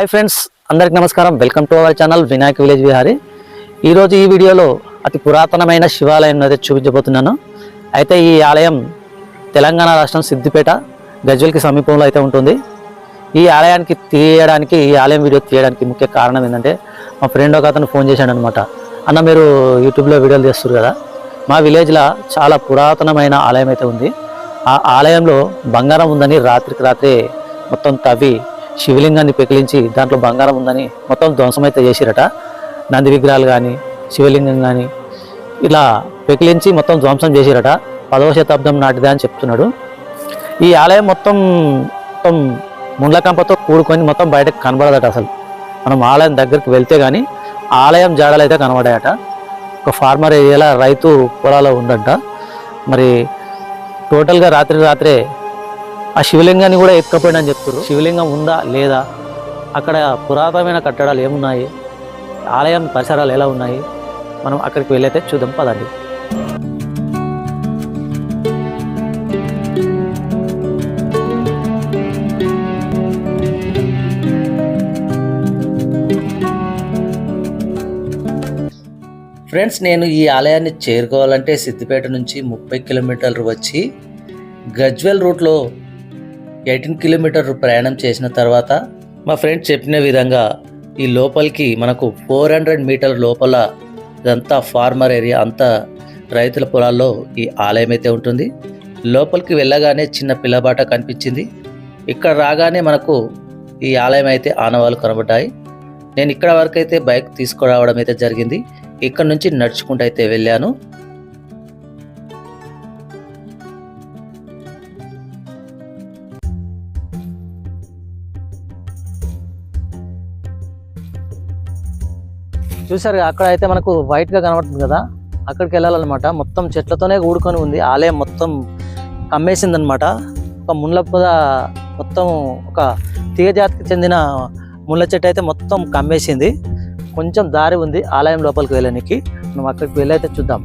Hi friends అందరికి నమస్కారం. Welcome to our channel Vinayak village Vihari ఈరోజు ఈ వీడియోలో అతి పురాతనమైన శివాలయం అయితే చూపించబోతున్నాను. అయితే ఈ ఆలయం తెలంగాణ రాష్ట్రం సిద్దిపేట గజ్వల్కి సమీపంలో అయితే ఉంటుంది. ఈ ఆలయానికి తీయడానికి ఈ ఆలయం వీడియో తీయడానికి ముఖ్య కారణం ఏంటంటే మా ఫ్రెండ్ ఒక అతను ఫోన్ చేశాడు అనమాట అన్న మీరు యూట్యూబ్లో వీడియోలు చేస్తారు కదా. మా విలేజ్లో చాలా పురాతనమైన ఆలయం అయితే ఉంది. ఆ ఆలయంలో బంగారం ఉందని రాత్రికి రాత్రే మొత్తం తవ్వి శివలింగాన్ని పెకిలించి దాంట్లో బంగారం ఉందని మొత్తం ధ్వంసం అయితే చేసిరట. నంది విగ్రహాలు కానీ శివలింగం కానీ ఇలా పెకిలించి మొత్తం ధ్వంసం చేసిరట. పదవ శతాబ్దం నాటిదే అని చెప్తున్నాడు. ఈ ఆలయం మొత్తం మొత్తం ముండ్లకంపతో కూడుకొని మొత్తం బయటకు కనబడదట అసలు. మనం ఆలయం దగ్గరికి వెళ్తే కానీ ఆలయం జాడలు అయితే కనబడాయట. ఒక ఫార్మర్ ఏరియాలో రైతు పొలాలో ఉందంట. మరి టోటల్గా రాత్రి రాత్రే ఆ శివలింగాన్ని కూడా ఎత్తుకపోయినా అని చెప్తారు శివలింగం ఉందా? లేదా? అక్కడ పురాతనమైన కట్టడాలు ఏమున్నాయి? ఆలయం పరిసరాలు ఎలా ఉన్నాయి? మనం అక్కడికి వెళ్ళైతే చూద్దాం పదండి. ఫ్రెండ్స్ నేను ఈ ఆలయాన్ని చేరుకోవాలంటే సిద్దిపేట నుంచి ముప్పై కిలోమీటర్లు వచ్చి గజ్వెల్ రూట్లో ఎయిటీన్ కిలోమీటర్ ప్రయాణం చేసిన తర్వాత మా ఫ్రెండ్ చెప్పిన విధంగా ఈ లోపలికి మనకు ఫోర్ హండ్రెడ్ మీటర్ లోపల ఇదంతా ఫార్మర్ ఏరియా అంతా రైతుల పొలాల్లో ఈ ఆలయం అయితే ఉంటుంది. లోపలికి వెళ్ళగానే చిన్న పిల్లబాట కనిపించింది. ఇక్కడ రాగానే మనకు ఈ ఆలయం అయితే ఆనవాళ్ళు కనబడ్డాయి. నేను ఇక్కడ వరకు అయితే బైక్ తీసుకురావడం అయితే జరిగింది. ఇక్కడ నుంచి నడుచుకుంటూ అయితే వెళ్ళాను. చూసారు అక్కడ అయితే మనకు వైట్గా కనబడుతుంది కదా అక్కడికి వెళ్ళాలన్నమాట. మొత్తం చెట్లతోనే కూడుకొని ఉంది. ఆలయం మొత్తం కమ్మేసింది అనమాట ఒక ముళ్ళ పొద మొత్తం ఒక తీగజాతికి చెందిన ముళ్ళ చెట్టు అయితే మొత్తం కమ్మేసింది. కొంచెం దారి ఉంది ఆలయం లోపలికి వెళ్ళడానికి. మనం అక్కడికి వెళ్ళైతే చూద్దాం.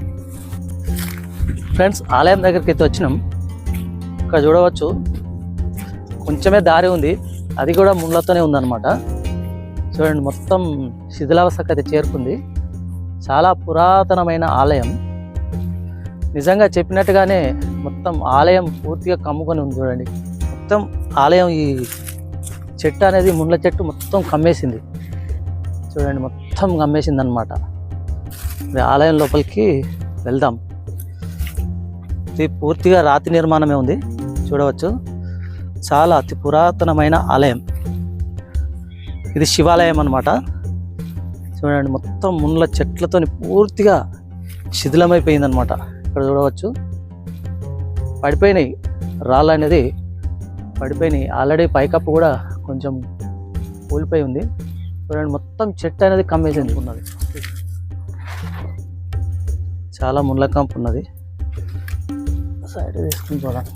ఫ్రెండ్స్ ఆలయం దగ్గరికి అయితే వచ్చినాం. ఇక్కడ చూడవచ్చు. కొంచెమే దారి ఉంది. అది కూడా ముళ్ళతోనే ఉందన్నమాట. చూడండి మొత్తం శిథిలావస్థకు అయితే చేరుకుంది. చాలా పురాతనమైన ఆలయం. నిజంగా చెప్పినట్టుగానే మొత్తం ఆలయం పూర్తిగా కమ్ముకొని ఉంది చూడండి. మొత్తం ఆలయం ఈ చెట్టు అనేది ముళ్ళ చెట్టు మొత్తం కమ్మేసింది. చూడండి మొత్తం కమ్మేసింది అనమాట ఆలయం లోపలికి వెళ్దాం. ఇది పూర్తిగా రాతి నిర్మాణమే ఉంది. చూడవచ్చు. చాలా అతి పురాతనమైన ఆలయం. ఇది శివాలయం అన్నమాట. చూడండి మొత్తం ముండ్ల చెట్లతోని పూర్తిగా శిథిలమైపోయింది అనమాట ఇక్కడ చూడవచ్చు. పడిపోయినాయి. రాళ్ళు అనేది పడిపోయినాయి. ఆల్రెడీ పైకప్పు కూడా కొంచెం కూలిపోయి ఉంది. చూడండి మొత్తం చెట్టు అనేది కమ్మేసింది ఉన్నది. చాలా ముండ్ల కంపు ఉన్నది. సైడ్ తీసుకుని చూడండి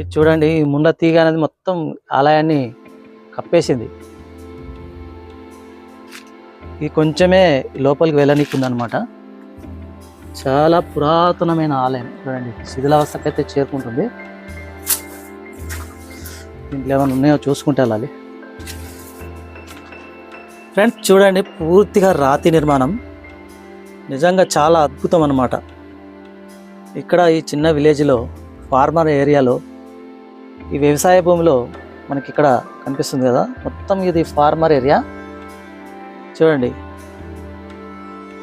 ఇది చూడండి ఈ తీగ అనేది మొత్తం ఆలయాన్ని కప్పేసింది. ఇది కొంచెమే లోపలికి వెళ్ళనీకుందనమాట. చాలా పురాతనమైన ఆలయం. చూడండి శిథిలావస్థకు అయితే చేరుకుంటుంది. దీంట్లో ఏమైనా ఉన్నాయో చూసుకుంటే వెళ్ళాలి. ఫ్రెండ్స్ చూడండి పూర్తిగా రాతి నిర్మాణం. నిజంగా చాలా అద్భుతం అన్నమాట ఇక్కడ ఈ చిన్న విలేజ్లో ఫార్మర్ ఏరియాలో ఈ వ్యవసాయ భూమిలో మనకి ఇక్కడ కనిపిస్తుంది కదా. మొత్తం ఇది ఫార్మర్ ఏరియా. చూడండి.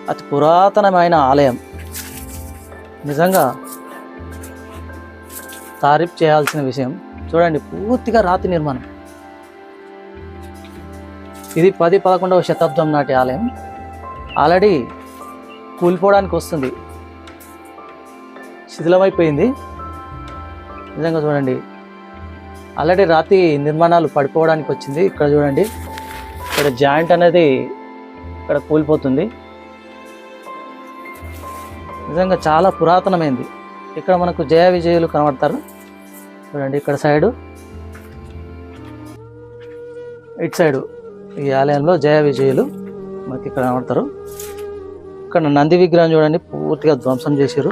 అతి పురాతనమైన ఆలయం. నిజంగా తారీఫ్ చేయాల్సిన విషయం. చూడండి పూర్తిగా రాతి నిర్మాణం. ఇది పది పదకొండవ శతాబ్దం నాటి ఆలయం. ఆల్రెడీ కూలిపోవడానికి వస్తుంది. శిథిలమైపోయింది. నిజంగా చూడండి. ఆల్రెడీ రాతి నిర్మాణాలు పడిపోవడానికి వచ్చింది. ఇక్కడ చూడండి. ఇక్కడ జాయింట్ అనేది ఇక్కడ కూలిపోతుంది. నిజంగా చాలా పురాతనమైంది. ఇక్కడ మనకు జయ విజయులు కనబడతారు. చూడండి ఇక్కడ సైడు. ఇటు సైడు ఈ ఆలయంలో జయ విజయులు మనకి ఇక్కడ కనబడతారు. ఇక్కడ నంది విగ్రహం చూడండి పూర్తిగా ధ్వంసం చేశారు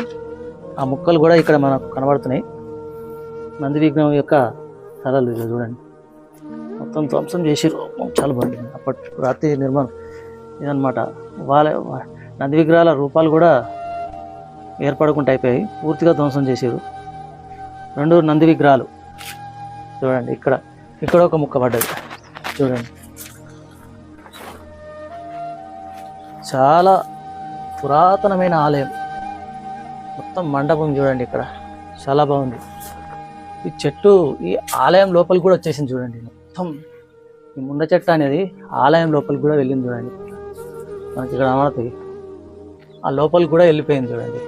ఆ ముక్కలు కూడా ఇక్కడ మనకు కనబడుతున్నాయి. నంది విగ్రహం యొక్క తలలు చూడండి. మొత్తం ధ్వంసం చేసిర్రు. చాలా బాగుంది. అప్పటి రాత్రి నిర్మాణం. ఇదన్నమాట. వాళ్ళ నంది విగ్రహాల రూపాలు కూడా ఏర్పడకుండా అయిపోయాయి పూర్తిగా ధ్వంసం చేసారు రెండు నంది విగ్రహాలు. చూడండి ఇక్కడ ఇక్కడ ఒక ముక్క పడ్డది. చూడండి. చాలా పురాతనమైన ఆలయం. మొత్తం మండపం చూడండి ఇక్కడ. చాలా బాగుంది. ఈ చెట్టు ఈ ఆలయం లోపలికి కూడా వచ్చేసింది చూడండి. మొత్తం ఈ ముండ చెట్టు అనేది ఆలయం లోపలికి కూడా వెళ్ళింది చూడండి. మనకి ఇక్కడ కనబడుతుంది ఆ లోపలికి కూడా వెళ్ళిపోయింది చూడండి.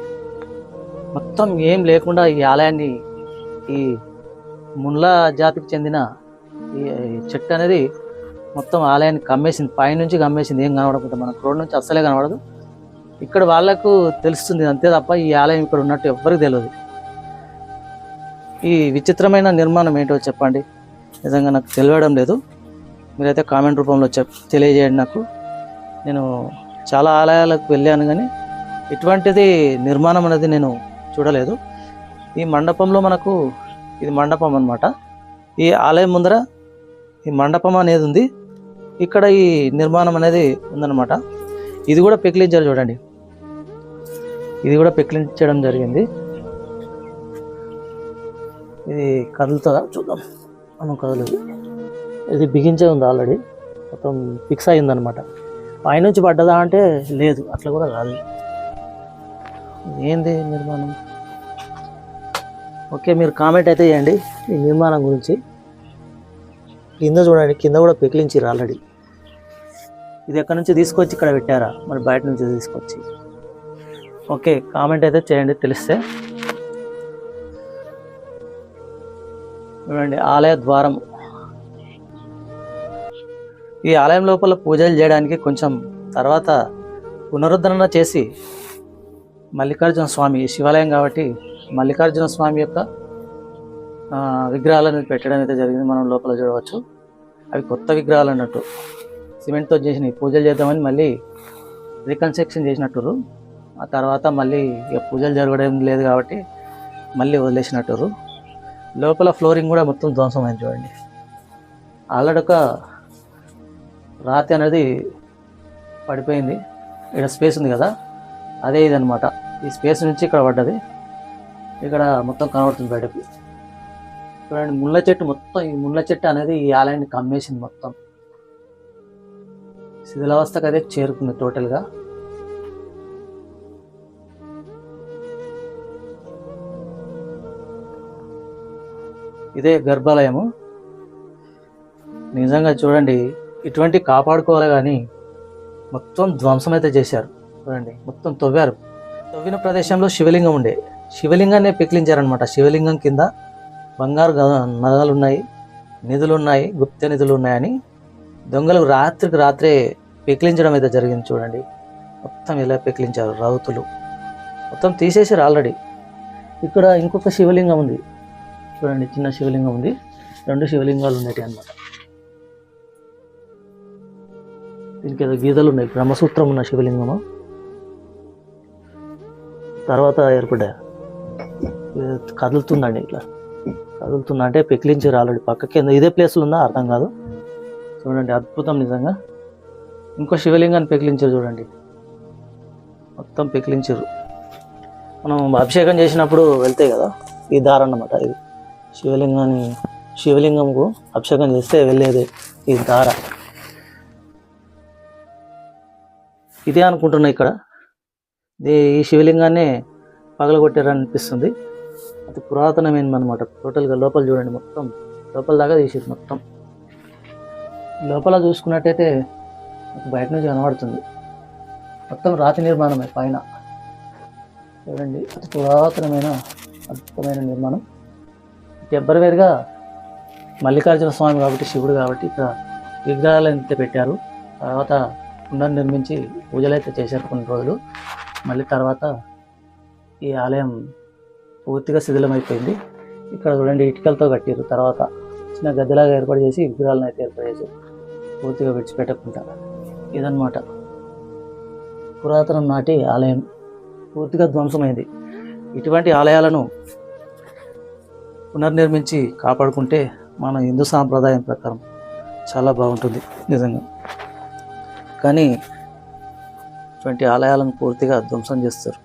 మొత్తం ఏం లేకుండా ఈ ఆలయాన్ని ఈ మున్ల జాతికి చెందిన ఈ ఈ చెట్టు అనేది మొత్తం ఆలయాన్ని కమ్మేసింది. పైనుంచి కమ్మేసింది. ఏం కనబడకుండా మనకు రోడ్ నుంచి అస్సలే కనబడదు. ఇక్కడ వాళ్ళకు తెలుస్తుంది అంతే తప్ప ఈ ఆలయం ఇక్కడ ఉన్నట్టు ఎవ్వరికి తెలియదు. ఈ విచిత్రమైన నిర్మాణం ఏంటో చెప్పండి. నిజంగా నాకు తెలియడం లేదు. మీరైతే కామెంట్ రూపంలో చెప్ తెలియజేయండి నాకు. నేను చాలా ఆలయాలకు వెళ్ళాను కానీ ఇటువంటిది నిర్మాణం అనేది నేను చూడలేదు. ఈ మండపంలో మనకు ఇది మండపం అనమాట ఈ ఆలయం ముందర ఈ మండపం అనేది ఉంది. ఇక్కడ ఈ నిర్మాణం అనేది ఉందన్నమాట. ఇది కూడా పెకిలించారు చూడండి. ఇది కూడా పెకిలించడం జరిగింది. ఇది కదులుతుందా? చూద్దాం. మనం కదలదు ఇది బిగించే ఉంది ఆల్రెడీ. మొత్తం ఫిక్స్ అయిందనమాట పైనుంచి పడ్డదా అంటే లేదు అట్లా కూడా కాదు ఏంది నిర్మాణం? ఓకే మీరు కామెంట్ అయితే చేయండి ఈ నిర్మాణం గురించి. కింద చూడండి కింద కూడా పెకిలించారు ఆల్రెడీ. ఇది ఎక్కడి నుంచి తీసుకొచ్చి ఇక్కడ పెట్టారా? మరి బయట నుంచి తీసుకొచ్చి. ఓకే కామెంట్ అయితే చేయండి తెలిస్తే. చూడండి ఆలయ ద్వారం. ఈ ఆలయం లోపల పూజలు చేయడానికి కొంచెం తర్వాత పునరుద్ధరణ చేసి మల్లికార్జున స్వామి శివాలయం కాబట్టి మల్లికార్జున స్వామి యొక్క విగ్రహాలను పెట్టడం అయితే జరిగింది. మనం లోపల చూడవచ్చు. అవి కొత్త విగ్రహాలు అన్నట్టు. సిమెంట్తో చేసిన పూజలు చేద్దామని మళ్ళీ రీకన్స్ట్రక్షన్ చేసినట్టురు ఆ తర్వాత మళ్ళీ ఇక పూజలు జరగడం లేదు కాబట్టి మళ్ళీ వదిలేసినట్టురు లోపల ఫ్లోరింగ్ కూడా మొత్తం ధ్వంసమైంది చూడండి. ఆల్రెడీ ఒక రాతి అనేది పడిపోయింది. ఇక్కడ స్పేస్ ఉంది కదా? అదే ఇదనమాట ఈ స్పేస్ నుంచి ఇక్కడ పడ్డది. ఇక్కడ మొత్తం కనబడుతుంది బయటకు. చూడండి ముళ్ళ చెట్టు మొత్తం ఈ ముళ్ళ చెట్టు అనేది ఈ ఆలయాన్ని కమ్మేసింది మొత్తం. శిథిలావస్థకు అదే చేరుకుంది టోటల్గా. ఇదే గర్భాలయము. నిజంగా చూడండి ఇటువంటి కాపాడుకోవాలి కానీ మొత్తం ధ్వంసం అయితే చేశారు. చూడండి మొత్తం తవ్వారు. తవ్విన ప్రదేశంలో శివలింగం ఉండే. శివలింగాన్ని పిక్లించారనమాట శివలింగం కింద బంగారు గ- నగలు ఉన్నాయి నిధులు ఉన్నాయి గుప్త నిధులు ఉన్నాయని దొంగలు రాత్రికి రాత్రే పెకిలించడం అయితే జరిగింది చూడండి. మొత్తం ఇలా పెకిలించారు రౌతులు. మొత్తం తీసేసారు ఆల్రెడీ. ఇక్కడ ఇంకొక శివలింగం ఉంది. చూడండి చిన్న శివలింగం ఉంది. రెండు శివలింగాలు ఉన్నాయి అన్నమాట. దీనికి ఏదో గీతలు ఉన్నాయి. బ్రహ్మసూత్రం ఉన్న శివలింగము. తర్వాత ఏర్పడ్డాయి కదులుతుందండి ఇట్లా. కదులుతుందా అంటే పెకిలించారు ఆల్రెడీ పక్క కింద ఇదే ప్లేస్లో ఉందా అర్థం కాదు. చూడండి అద్భుతం నిజంగా. ఇంకో శివలింగాన్ని పెకిలించారు చూడండి. మొత్తం పెకిలించారు మనం అభిషేకం చేసినప్పుడు వెళ్తాయి కదా ఈ దార అన్నమాట ఇది. శివలింగాన్ని శివలింగంకు అభిషేకం చేస్తే వెళ్ళేది ఈ దార. ఇదే అనుకుంటున్నా ఇక్కడ. ఇది ఈ శివలింగాన్ని పగలగొట్టారనిపిస్తుంది. అది పురాతనమైనది అనమాట టోటల్గా లోపల చూడండి మొత్తం. లోపల దాకా తీసేది మొత్తం. లోపల చూసుకున్నట్టయితే బయట నుంచి కనబడుతుంది. మొత్తం రాతి నిర్మాణమే పైన. చూడండి అతి పురాతనమైన అద్భుతమైన నిర్మాణం. టెంపరవేరుగా మల్లికార్జున స్వామి కాబట్టి శివుడు కాబట్టి ఇక్కడ విగ్రహాలు ఎంత పెట్టారు. తర్వాత పునర్నిర్మించి పూజలు అయితే చేశారు కొన్ని రోజులు. మళ్ళీ తర్వాత ఈ ఆలయం పూర్తిగా శిథిలమైపోయింది. ఇక్కడ చూడండి ఇటుకలతో కట్టారు తర్వాత చిన్న గద్దెలాగా ఏర్పాటు చేసి విగ్రహాలను అయితే ఏర్పాటు చేశారు. పూర్తిగా విడిచిపెట్టకుండా. ఇదన్నమాట. పురాతనం నాటి ఆలయం. పూర్తిగా ధ్వంసమైంది. ఇటువంటి ఆలయాలను పునర్నిర్మించి కాపాడుకుంటే మన హిందూ సాంప్రదాయం ప్రకారం చాలా బాగుంటుంది. నిజంగా. కానీ ఇటువంటి ఆలయాలను పూర్తిగా ధ్వంసం చేస్తారు.